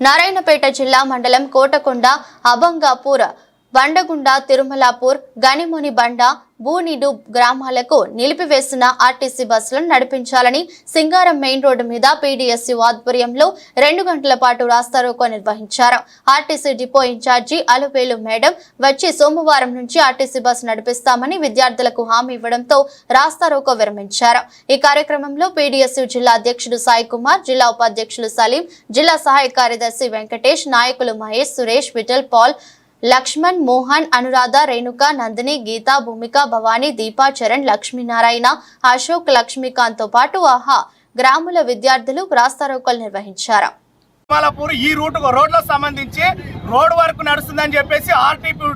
నారాయణపేట జిల్లా మండలం కోటకొండ అభంగాపూర్ బండగుండ తిరుమలాపూర్ గనిముని బండ బూనిడు గ్రామాలకు నిలిపివేసిన ఆర్టీసీ బస్సులను నడిపించాలని సింగారం మెయిన్ రోడ్డు మీద పీడీఎస్సీ ఆధ్వర్యంలో రెండు గంటల పాటు రాస్తారోకో నిర్వహించారు. ఆర్టీసీ డిపో ఇన్ఛార్జి అలువేలు మేడం వచ్చి సోమవారం నుంచి ఆర్టీసీ బస్సు నడిపిస్తామని విద్యార్థులకు హామీ ఇవ్వడంతో రాస్తారోకో విరమించారు. ఈ కార్యక్రమంలో పీడీఎస్యూ జిల్లా అధ్యక్షుడు సాయి కుమార్ జిల్లా ఉపాధ్యక్షులు సలీం జిల్లా సహాయ కార్యదర్శి వెంకటేష్ నాయకులు మహేష్ సురేష్ విఠల్ పాల్ లక్ష్మణ్ మోహన్ అనురాధ రేణుక నందిని గీత భూమిక భవానీ దీపా చరణ్ లక్ష్మీనారాయణ అశోక్ లక్ష్మీకాంత్తో పాటు ఆహా గ్రాముల విద్యార్థులు రాస్తారోకలు నిర్వహించారు. తిరుమలపూర్ ఈ రూట్ రోడ్లకు సంబంధించి రోడ్ వరకు నడుస్తుందని చెప్పేసి ఆర్టీపీ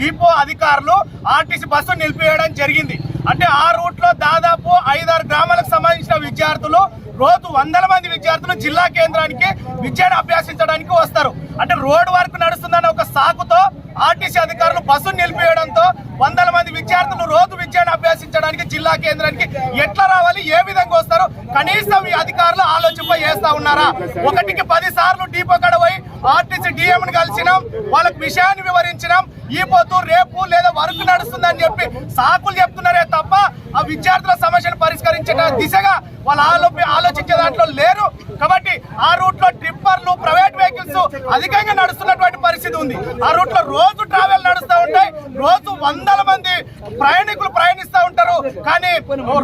డిపో అధికారులు ఆర్టీసీ బస్సు నిలిపివేయడం జరిగింది. అంటే ఆ రూట్లో దాదాపు ఐదారు గ్రామాలకు సంబంధించిన విద్యార్థులు రోజు వందల మంది విద్యార్థులు జిల్లా కేంద్రానికి విద్యను అభ్యసించడానికి వస్తారు. అంటే రోడ్ వరకు నడుస్తుందని ఒక సాకుతో ఆర్టీసీ అధికారులు బస్సును నిలిపివేయడంతో వందల మంది విద్యార్థులు రోజు విద్యను అభ్యసించడానికి జిల్లా కేంద్రానికి ఎట్లా రావాలి ఏ విధంగా వస్తారు కనీసం ఈ అధికారులు ఆలోచింప చేస్తా ఉన్నారా? ఒకటికి పది సార్లు డీపో కడ పోయి ఆర్టీసీ డిఎం కలిసినాం వాళ్ళకి విషయాన్ని వివరించినాం ఈ పొద్దు రేపు లేదా వర్క్ నడుస్తుందని చెప్పి సాకులు చెప్తున్నారే తప్ప ఆ విద్యార్థుల సమస్యను పరిష్కరించిన దిశగా వాళ్ళు ఆలోపి ఆలోచించే దాంట్లో లేరు. కాబట్టి ఆ రూట్లో ట్రిప్పర్లు ప్రైవేట్ వెహికల్స్ అధికంగా నడుస్తున్నట్టు పరిస్థితి ఉంది. ఆ రూట్లో రోజు ట్రావెల్ నడుస్తూ ఉంటాయి. రోజు వందల మంది ప్రయాణికులు ప్రయాణిస్తారు ఉంటారు కానీ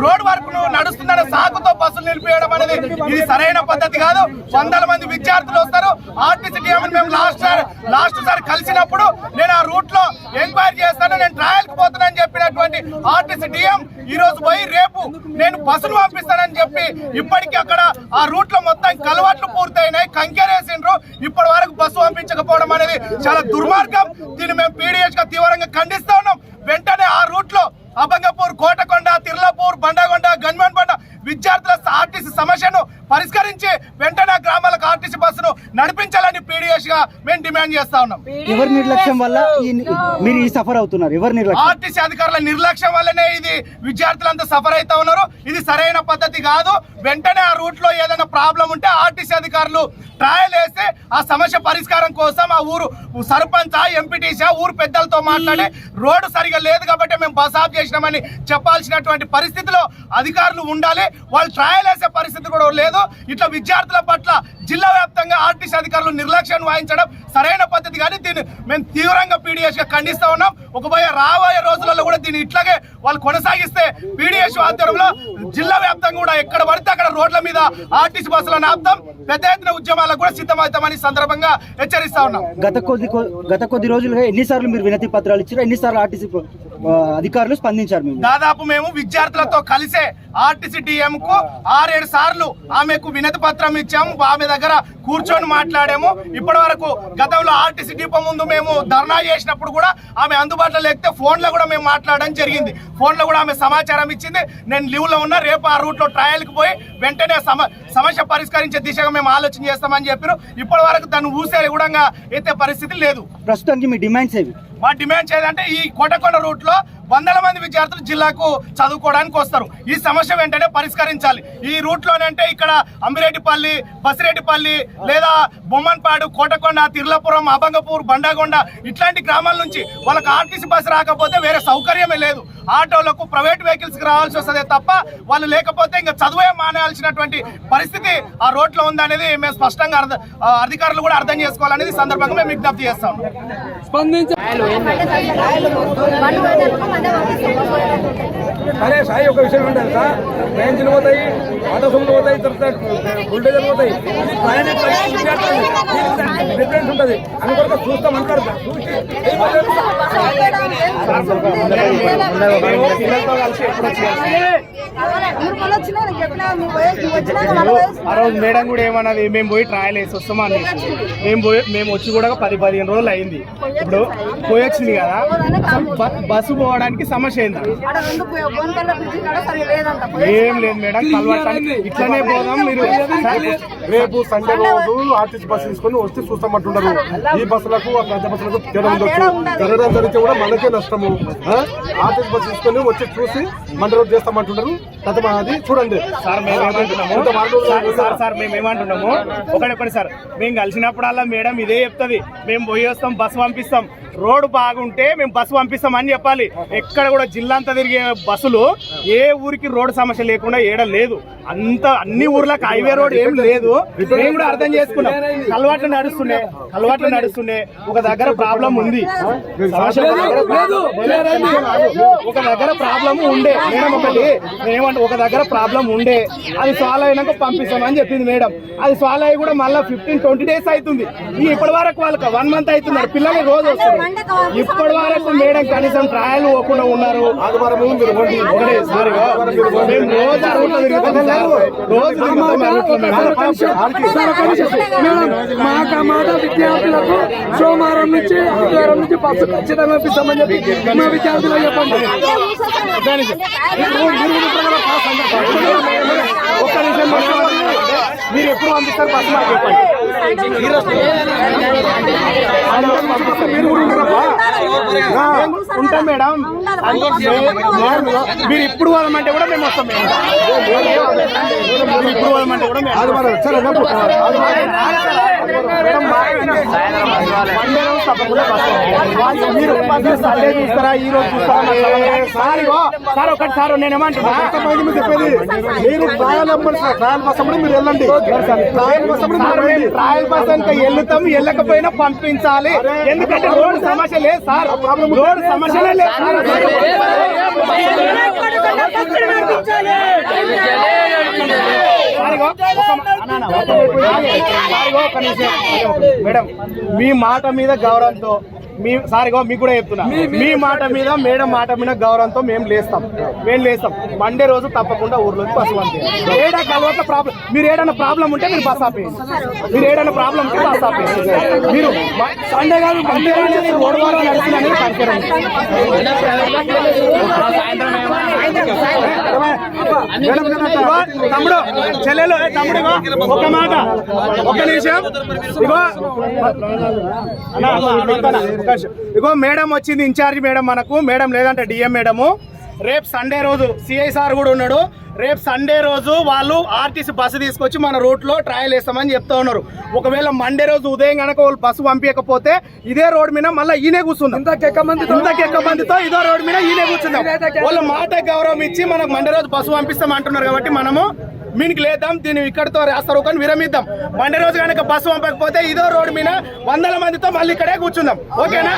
రోడ్ వర్క్ నడుస్తుందన్న సాకుతో బస్సులు నిలిపివేయడం అనేది ఇది సరైన పద్ధతి కాదు. వందల మంది విద్యార్థులు వస్తారు. ఆర్టీసీ డిఎం మేము లాస్ట్ సార్ లాస్ట్ సార్ కలిసినప్పుడు నేను ఆ రూట్లో ఎంక్వైరీ చేస్తాను. నేను ట్రయల్కి పోతానని చెప్పినటువంటి ఆర్టీసీ డిఎం ఈ రోజు పోయి రేపు నేను బస్సులు పంపిస్తానని చెప్పి ఇప్పటికీ అక్కడ ఆ రూట్లో మొత్తం కలవాట్లు పూర్తయినాయి. కంకెరేసిండ్రు. ఇప్పటి వరకు బస్సు పంపించకపోవడం అనేది చాలా దుర్మార్గం. దీన్ని మేము పీడిఎస్గా తీవ్రంగా ఖండిస్తా ఉన్నాం. వెంటనే ఆ రూట్లో అభంగ కోటకొండ తిర్లపూర్ బండగొండ గన్మన్ బండ విద్యార్థుల ఆర్టీసీ సమస్యను పరిష్కరించి వెంటనే గ్రామాలకు ఆర్టీసీ బస్సును నడిపించాలని పీడిఎస్గా మేము డిమాండ్ చేస్తా ఉన్నాం. ఎవరి నిర్లక్ష్యం వల్ల ఈ మీరు ఈ సఫర్ అవుతున్నారు? ఎవరి నిర్లక్ష్యం? ఆర్టీసీ అధికారుల నిర్లక్ష్యం వల్లనే ఇది విద్యార్థులంతా సఫర్ అవుతా ఉన్నారు. ఇది సరైన పద్ధతి కాదు. వెంటనే ఆ రూట్లో ఏదైనా ప్రాబ్లం ఉంటే ఆర్టీసీ అధికారులు ట్రయల్ వేస్తే ఆ సమస్య పరిష్కారం కోసం ఆ ఊరు సర్పంచ్ ఎంపీటీసీ ఊరు పెద్దలతో మాట్లాడి రోడ్డు సరిగా లేదు కాబట్టి మేము బస్ ఆఫ్ చేసినామని చెప్పాల్సినటువంటి పరిస్థితిలో అధికారులు ఉండాలి. వాళ్ళు ట్రయల్ వేసే పరిస్థితి కూడా లేదు. ఇట్లా విద్యార్థుల పట్ల జిల్లా వ్యాప్తంగా ఆర్టీసీ అధికారులు నిర్లక్ష్యం వహించడం సరైన పద్ధతి కానీ దీన్ని మేము తీవ్రంగా పీడిఎస్గా ఖండిస్తా ఉన్నాం. ఒకబోయే రాబోయే రోజులలో కూడా దీన్ని ఇట్లాగే వాళ్ళు కొనసాగిస్తే పీడిఎస్ ఆధ్వర్యంలో జిల్లా వ్యాప్తంగా కూడా ఎక్కడ పడితే అక్కడ రోడ్ల మీద ఆర్టీసీ బస్సులను ఆపుతాం. పెద్ద ఎత్తున ఉద్యమాలకు కూడా సిద్ధమవుతామని సందర్భంగా హెచ్చరిస్తా ఉన్నాం. గత కొద్ది గత కొద్ది రోజులుగా ఎన్నిసార్లు మీరు వినతి పత్రాలు ఇచ్చారు ఎన్నిసార్లు ఆర్టీసీ అధికారులు స్పందించారు మేము. దాదాపు మేము విద్యార్థులతో కలిసే ఆర్టీసీ డిఎం కు ఆరేడు సార్లు ఆమెకు వినతి పత్రం ఇచ్చాము. ఆమె దగ్గర కూర్చొని మాట్లాడాము. ఇప్పటి వరకు గతంలో ఆర్టీసీ డిపో ముందు మేము ధర్నా చేసినప్పుడు కూడా ఆమె అందుబాటులో లేకపోతే ఫోన్లో కూడా మేము మాట్లాడడం జరిగింది. ఫోన్లో కూడా ఆమె సమాచారం ఇచ్చింది. నేను లీవ్లో ఉన్నా రేపు ఆ రూట్లో ట్రయల్కి పోయి వెంటనే సమ సమస్య పరిష్కరించే దిశగా మేము ఆలోచన చేస్తామని చెప్పారు. ఇప్పటి వరకు దాన్ని ఊసే కూడా ఎత్తే పరిస్థితి లేదు. ప్రస్తుతానికి మీ డిమాండ్స్ ఏవి? మా డిమాండ్ చేయాలంటే ఈ కోటకొండ రూట్లో వందల మంది విద్యార్థులు జిల్లాకు చదువుకోవడానికి వస్తారు. ఈ సమస్య వెంటనే పరిష్కరించాలి. ఈ రూట్ లోనంటే ఇక్కడ అంబిరెడ్డిపల్లి బసిరెడ్డిపల్లి లేదా బొమ్మన్పాడు కోటకొండ తిర్లపురం అబంగపూర్ బండగొండ ఇట్లాంటి గ్రామాల నుంచి వాళ్ళకి ఆర్టీసీ బస్సు రాకపోతే వేరే సౌకర్యమే లేదు. ఆటోలకు ప్రైవేట్ వెహికల్స్కి రావాల్సి వస్తుంది తప్ప వాళ్ళు లేకపోతే ఇంకా చదువే మానేయాల్సినటువంటి పరిస్థితి ఆ రోడ్లో ఉందనేది మేము స్పష్టంగా అధికారులు కూడా అర్థం చేసుకోవాలనేది ఈ సందర్భంగా మేము విజ్ఞప్తి చేస్తాం అరే సాయి ఒక విషయం ఏంటంటే సార్. బెంచ్లు పోతాయి ఆటో సొమ్ములు పోతాయి తర్వాత బుల్డేజర్లు పోతాయి. డిఫరెన్స్ ఉంటుంది. అని కూడా చూస్తాం అంటారు. ఆ రోజు మేడం కూడా ఏమన్నది? మేము పోయి ట్రయల్ వేసి వస్తామని మేము పోయి మేము వచ్చి కూడా పది పదిహేను రోజులు అయింది. ఇప్పుడు పోయొచ్చింది కదా. బస్సు పోవడానికి సమస్య అయింది ఏం లేదు మేడం కలవటానికి ఇట్లనే పోదాం మీరు రేపు సండే రోజు ఆర్టీసీ బస్సు తీసుకొని వస్తే చూస్తామంటున్నారు ఈ బస్సులకు ఆ పెద్ద బస్సులకు తేడా ఉండొచ్చు. జరగడం నుంచి కూడా మనకే నష్టము. ఆ? ఆర్టీసీ బస్ తీసుకొని వచ్చి చూసి మండ రోడ్ చేస్తామంటున్నారు కథ అది. చూడండి. సార్ మేము ఏమంటున్నాము? సార్, సార్ మేము ఏమంటున్నాము? ఒకటి సార్ మేము కలిసినప్పుడల్లా మేడం ఇదే చెప్తుంది. మేము పోయి వస్తాం బస్సు పంపిస్తాం. రోడ్డు బాగుంటే మేము బస్సు పంపిస్తాం అని చెప్పాలి. ఎక్కడ కూడా జిల్లా అంతా తిరిగే బస్సులు ఏ ఊరికి రోడ్డు సమస్య లేకుండా ఏడ లేదు. అంత అన్ని ఊర్లకు హైవే రోడ్ ఏం లేదు. మేము కూడా అర్థం చేసుకున్నాం. కలవాట్లు నడుస్తుండే కలవాట్లు నడుస్తుండే ఒక దగ్గర ప్రాబ్లం ఉంది. ఒక దగ్గర ప్రాబ్లం ఉండే. మేడం ఒకటి ఏమంటే ఒక దగ్గర ప్రాబ్లం ఉండే. అది సాల్వ్ అయినాక పంపిస్తామని చెప్పింది మేడం. అది సాల్వ్ అయ్యి కూడా మళ్ళీ ఫిఫ్టీన్ ట్వంటీ డేస్ అవుతుంది. ఈ ఇప్పటి వరకు వాళ్ళకి వన్ మంత్ అవుతున్నారు. పిల్లలు రోజు వస్తారు. ఇప్పటి వరకు మేడం కనీసం ట్రయల్ పోకుండా ఉన్నారు. ఒకటే రోజు. రోజు మేడం మాట మాట విద్యార్థులకు సోమవారం నుంచి ఆదివారం నుంచి బస్సు ఖచ్చితంగా ఇప్పిస్తామని చెప్పి మా విద్యార్థులకు చెప్పండి. ఒక్క నిమిషం. మీరు ఎప్పుడు పంపిస్తారు బస్సు మాకు చెప్పండి ఉంటాం మేడం మీరు ఇప్పుడు పోదామంటే కూడా మేము వస్తాం మేడం మీరు ఇప్పుడు పోదామంటే కూడా మేము మీరు మీరు సండే చూస్తారా ఈ రోజు చూస్తారా సార్. సార్ ఒకటి సార్ నేనేమంటున్నా చెప్పేది మీరు ట్రయల్ అవ్వండి ట్రయల్ బస్ అప్పుడు మీరు వెళ్ళండి. ట్రయల్ బస్ అప్పుడు సార్ మీరు మేము బస్ కనుక వెళ్తాం వెళ్ళకపోయినా పంపించాలి ఎందుకంటే రోడ్డు సమస్య లేదు సార్. రోడ్డు సమస్యనే లేదు మేడం మీ మాట మీద గౌరవంతో మీ సారిగో మీకు కూడా చెప్తున్నా. మీ మాట మీద మేడం మాట మీద గౌరవంతో మేము లేస్తాం. మేము లేస్తాం. మండే రోజు తప్పకుండా ఊర్లోకి బస్సు పంపించాలి ఏడా కలవత ప్రాబ్లం మీరు ఏదైనా ప్రాబ్లం ఉంటే మీరు బస్ ఆపేయండి. మీరు ఏదైనా ప్రాబ్లం ఉంటే బస్ ఆపేయండి. మీరు సండే కాదు మండే రోజు మీరు ఓడి వారం నడుస్తుందని కనిపించండి ఇగో, తమ్ముడు చెల్లెలు తమ్ముడు ఒక మాట ఒక నిమిషం. ఇగో ఇగో మేడం వచ్చింది ఇన్ఛార్జ్ మేడం మనకు మేడం లేదంటే డిఎం మేడము. రేపు సండే రోజు సిఐ సార్ కూడా ఉన్నాడు. రేపు సండే రోజు వాళ్ళు ఆర్టీసీ బస్సు తీసుకొచ్చి మన రూట్లో ట్రయల్ వేస్తామని చెప్తా ఉన్నారు. ఒకవేళ మండే రోజు ఉదయం గనక వాళ్ళు బస్సు పంపించకపోతే ఇదే రోడ్ మీద మళ్ళీ ఈయనే కూర్చుందాం. ఇంతకెక్క మంది ఇంతకెక్క మందితో ఇదో రోడ్ మీద ఈయనే కూర్చుందాం. వాళ్ళ మాట గౌరవం ఇచ్చి మనకు మండే రోజు బస్సు పంపిస్తాం అంటున్నారు కాబట్టి మనము మీనికి లేద్దాం దీన్ని ఇక్కడితో రాస్తారు కానీ విరమిద్దాం. మండే రోజు కనుక బస్సు పంపకపోతే ఇదో రోడ్ మీద వందల మందితో మళ్ళీ ఇక్కడే కూర్చుందాం. ఓకేనా?